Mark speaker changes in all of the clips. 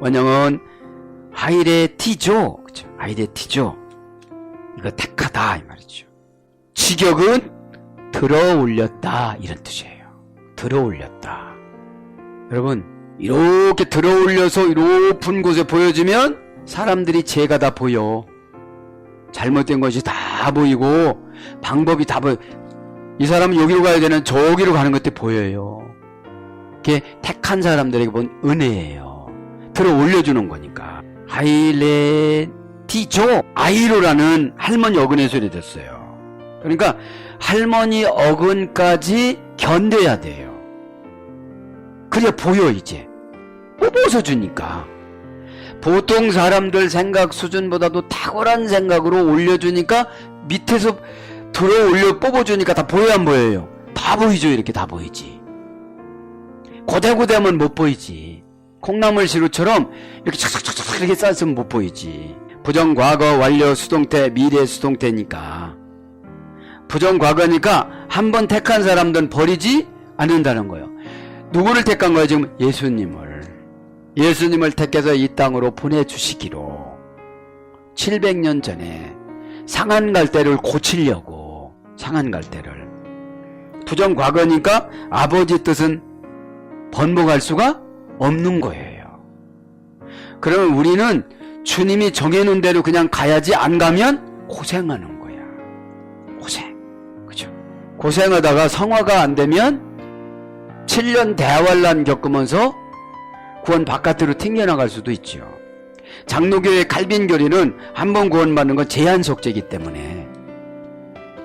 Speaker 1: 원형은 하이레티죠. 그죠? 하이레티죠. 이거 택하다 이 말이죠. 직역은 들어 올렸다 이런 뜻이에요. 들어 올렸다. 여러분 이렇게 들어 올려서 이 높은 곳에 보여주면 사람들이 죄가 다 보여. 잘못된 것이 다 보이고 방법이 다 보여. 이 사람은 여기로 가야 되는 저기로 가는 것들이 보여요. 그게 택한 사람들에게 본 은혜예요. 들어 올려주는 거니까. 하일레티조 아이로라는 할머니 어근의 소리 됐어요. 그러니까 할머니 어근까지 견뎌야 돼요. 그래 보여 이제. 뽑아서 주니까. 보통 사람들 생각 수준보다도 탁월한 생각으로 올려주니까 밑에서 들어 올려 뽑아주니까 다 보여 안 보여요? 다 보이죠 이렇게 다 보이지. 고대고대하면 못 보이지. 콩나물 시루처럼 이렇게 착착착착 이렇게 쌓으면 못 보이지. 부정 과거 완료 수동태 미래 수동태니까. 부정 과거니까 한 번 택한 사람들은 버리지 않는다는 거예요. 누구를 택한 거예요 지금 예수님을. 예수님을 택해서 이 땅으로 보내주시기로 700년 전에 상한 갈대를 고치려고 상한 갈대를 부정 과거니까 아버지 뜻은 번복할 수가 없는 거예요. 그러면 우리는 주님이 정해놓은 대로 그냥 가야지 안 가면 고생하는 거야. 고생. 그죠? 고생하다가 성화가 안 되면 7년 대환란 겪으면서 구원 바깥으로 튕겨나갈 수도 있죠. 장로교의 칼빈교리는 한 번 구원받는 건 제한 속죄이기 때문에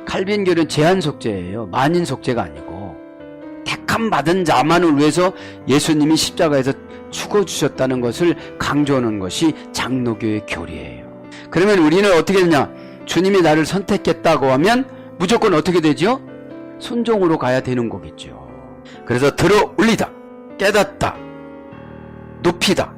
Speaker 1: 칼빈교리는 제한 속죄예요. 만인 속죄가 아니고 택함 받은 자만을 위해서 예수님이 십자가에서 죽어 주셨다는 것을 강조하는 것이 장로교의 교리예요. 그러면 우리는 어떻게 되냐? 주님이 나를 선택했다고 하면 무조건 어떻게 되죠? 순종으로 가야 되는 거겠죠. 그래서 들어 올리다, 깨닫다, 높이다.